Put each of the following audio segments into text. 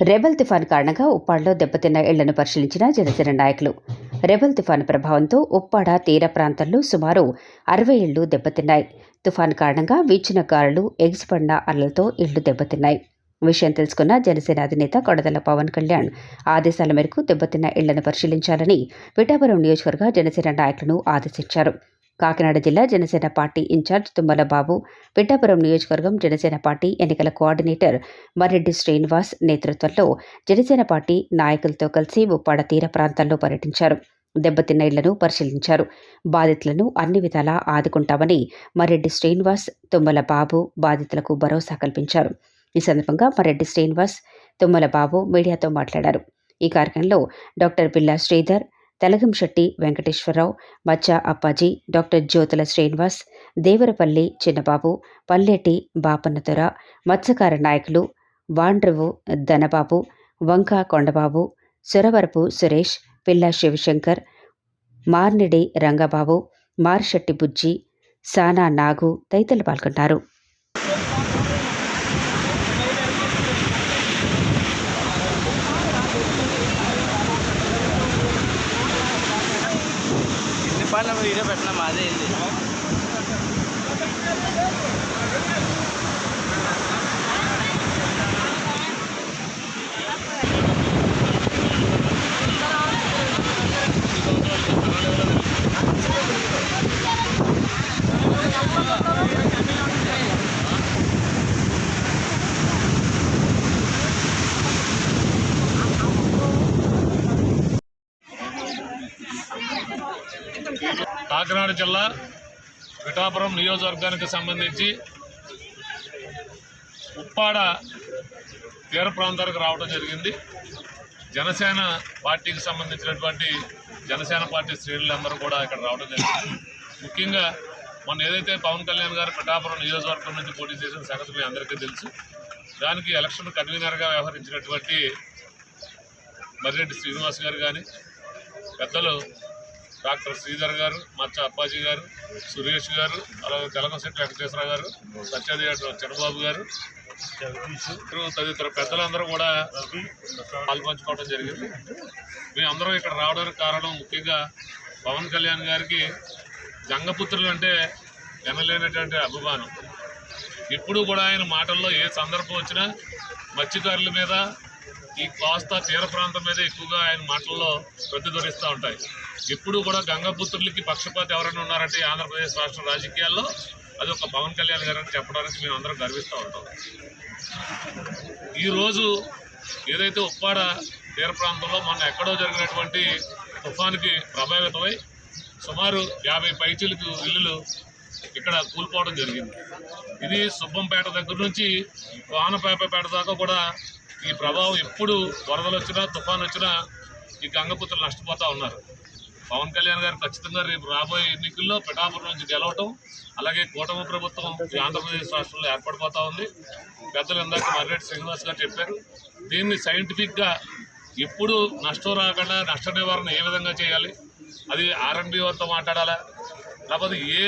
Rebel తుఫాన్ కారణంగా ఉప్పాడలో దెబ్బతిన్న ఇళ్ళను పరిశీలించిన జనసేన నాయకులు. రెబల్ తుఫాన్ ప్రభావంతో ఉప్పాడ తీర ప్రాంతాల్లో సుమారు అరవై ఇళ్ళు దెబ్బతిన్నాయి. తుఫాన్ కారణంగా వీచిన గాలులు ఎగిసిపడిన అలలతో ఇళ్ళు దెబ్బతిన్నాయి. విషయం తెలుసుకున్న జనసేన అధినేత కొడదల పవన్ కళ్యాణ్ ఆదేశాల మేరకు దెబ్బతిన్న ఇళ్ళను పరిశీలించాలని పిఠాపురం నియోజకవర్గ జనసేన నాయకులను ఆదేశించారు. కాకినాడ జిల్లా జనసేన పార్టీ ఇన్ఛార్జ్ తుమ్మల బాబు పిఠాపురం నియోజకవర్గం జనసేన పార్టీ ఎన్నికల కోఆర్డినేటర్ మర్రెడ్డి శ్రీనివాస్ నేతృత్వంలో జనసేన పార్టీ నాయకులతో కలిసి ఉప్పాడ తీర ప్రాంతాల్లో పర్యటించారు. దెబ్బతిన్న ఇళ్ళను పరిశీలించారు. బాధితులను అన్ని విధాలా ఆదుకుంటామని మర్రెడ్డి శ్రీనివాస్ తుమ్మల బాబు బాధితులకు భరోసా కల్పించారు. ఈ సందర్భంగా మర్రెడ్డి శ్రీనివాస్ తుమ్మల బాబు మీడియాతో మాట్లాడారు. ఈ కార్యక్రమంలో డాక్టర్ బిల్లా శ్రీధర్ తెలగంశెట్టి వెంకటేశ్వరరావు మచ్చ అప్పాజీ డాక్టర్ జ్యోతుల శ్రీనివాస్ దేవరపల్లి చిన్నబాబు పల్లెటి బాపన్నదొర మత్స్యకార నాయకులు వాండ్రవు ధనబాబు వంక కొండబాబు సురవరపు సురేష్ పిల్ల శివశంకర్ మార్నిడి రంగబాబు మారిశెట్టి బుజ్జి సానా నాగు తదితరులు పాల్గొన్నారు డిపార్ట్మెంట్ వీడియో పెట్టినా మాదే ఇది కాకినాడ జిల్లా పిఠాపురం నియోజకవర్గానికి సంబంధించి ఉప్పాడ తీర ప్రాంతానికి రావడం జరిగింది. జనసేన పార్టీకి సంబంధించినటువంటి జనసేన పార్టీ శ్రేణులందరూ కూడా ఇక్కడ రావడం జరిగింది. ముఖ్యంగా మొన్న ఏదైతే పవన్ కళ్యాణ్ గారు పిఠాపురం నియోజకవర్గం నుంచి పోటీ చేసిన సంగతి మీ అందరికీ తెలుసు. దానికి ఎలక్షన్ కన్వీనర్గా వ్యవహరించినటువంటి మర్రెడ్డి శ్రీనివాస్ గారు కానీ పెద్దలు డాక్టర్ శ్రీధర్ గారు మచ్చ అప్పాజీ గారు సురేష్ గారు అలాగే తెలంగాణ వెంకటేశ్వర గారు సత్యదేవ చంద్రబాబు గారు తదితర పెద్దలందరూ కూడా పాల్పంచుకోవడం జరిగింది. మేమందరం ఇక్కడ రావడానికి కారణం ముఖ్యంగా పవన్ కళ్యాణ్ గారికి గంగపుత్రులు అంటే ఎనలేనటువంటి అభిమానం. ఎప్పుడు కూడా ఆయన మాటల్లో ఏ సందర్భం వచ్చినా మత్స్యకారుల మీద ఈ కోస్తా తీర ప్రాంతం మీద ఎక్కువగా ఆయన మాటల్లో ప్రతిధ్వనిస్తూ ఉంటాయి. ఎప్పుడు కూడా గంగపుత్రులకి పక్షపాతి ఎవరైనా ఉన్నారంటే ఆంధ్రప్రదేశ్ రాష్ట్ర రాజకీయాల్లో అది ఒక పవన్ కళ్యాణ్ గారు అని చెప్పడానికి మేము అందరం గర్విస్తూ ఉంటాం. ఈరోజు ఏదైతే ఉప్పాడ తీర ప్రాంతంలో మొన్న ఎక్కడో జరిగినటువంటి తుఫాన్కి ప్రభావితమై సుమారు యాభై పైచీలకు ఇల్లులు ఇక్కడ కూలిపోవడం జరిగింది. ఇది సుబ్బంపేట దగ్గర నుంచి వానపేపేట దాకా కూడా ఈ ప్రభావం ఎప్పుడు వరదలు వచ్చినా తుఫాన్ వచ్చినా ఈ గంగపుత్రులు నష్టపోతూ ఉన్నారు. పవన్ కళ్యాణ్ గారు ఖచ్చితంగా రేపు రాబోయే ఎన్నికల్లో పిఠాపురం నుంచి గెలవటం అలాగే కూటమి ప్రభుత్వం ఈ ఆంధ్రప్రదేశ్ రాష్ట్రంలో ఏర్పడిపోతూ ఉంది. పెద్దలు ఇందాక మర్రెడ్డి శ్రీనివాస్ గారు చెప్పారు. దీన్ని సైంటిఫిక్గా ఎప్పుడు నష్టం రాకుండా నష్ట నివారణ ఏ విధంగా చేయాలి? అది ఆర్ఎండ్బి వారితో మాట్లాడాలా? లేకపోతే ఏ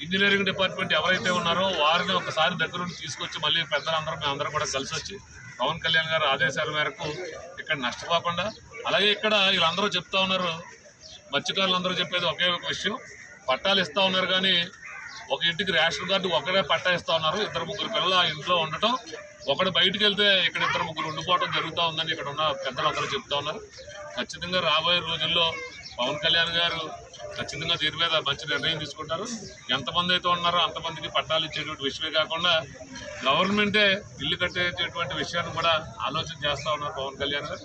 ఇంజనీరింగ్ డిపార్ట్మెంట్ ఎవరైతే ఉన్నారో వారిని ఒకసారి దగ్గర నుండి తీసుకొచ్చి మళ్ళీ పెద్దలందరూ మేము అందరం కూడా కలిసి వచ్చి పవన్ కళ్యాణ్ గారు ఆదేశాల మేరకు ఇక్కడ నష్టపోకుండా అలాగే ఇక్కడ వీళ్ళందరూ చెప్తా ఉన్నారు మత్స్యకారులందరూ చెప్పేది ఒకే ఒక విషయం పట్టాలు ఇస్తా ఉన్నారు కానీ ఒక ఇంటికి రేషన్ కార్డు ఒకడే పట్టా ఇస్తా ఉన్నారు. ఇద్దరు ముగ్గురు పిల్లలు ఇంట్లో ఉండటం. ఒకడు బయటికి వెళ్తే ఇక్కడ ఇద్దరు ముగ్గురు ఉండిపోవడం జరుగుతూ ఉందని ఇక్కడ ఉన్న పెద్దలు అందరూ చెప్తా ఉన్నారు. ఖచ్చితంగా రాబోయే రోజుల్లో పవన్ కళ్యాణ్ గారు ఖచ్చితంగా దీని మీద మంచి నిర్ణయం తీసుకుంటారు. ఎంతమంది అయితే ఉన్నారో అంతమందికి పట్టాలు ఇచ్చేటువంటి విషయమే కాకుండా గవర్నమెంటే ఇల్లు కట్టేటటువంటి విషయాన్ని కూడా ఆలోచన చేస్తూ ఉన్నారు పవన్ కళ్యాణ్ గారు.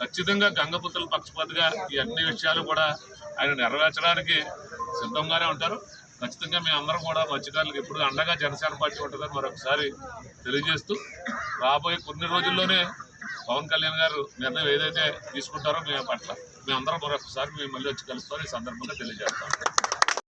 ఖచ్చితంగా గంగపుత్రుల పక్షపాతిగా ఈ అన్ని విషయాలు కూడా ఆయన నెరవేర్చడానికి సిద్ధంగానే ఉంటారు. ఖచ్చితంగా మేమందరం అందరం కూడా మత్స్యకారులకు ఎప్పుడు అండగా జనసేన పార్టీ ఉంటుందని మరొకసారి తెలియజేస్తూ రాబోయే కొన్ని రోజుల్లోనే పవన్ కళ్యాణ్ గారు నిర్ణయం ఏదైతే తీసుకుంటారో మేము పట్ల మేమందరం మరొకసారి మేము మళ్ళీ వచ్చి కలుస్తామని ఈ సందర్భంగా తెలియజేస్తాం.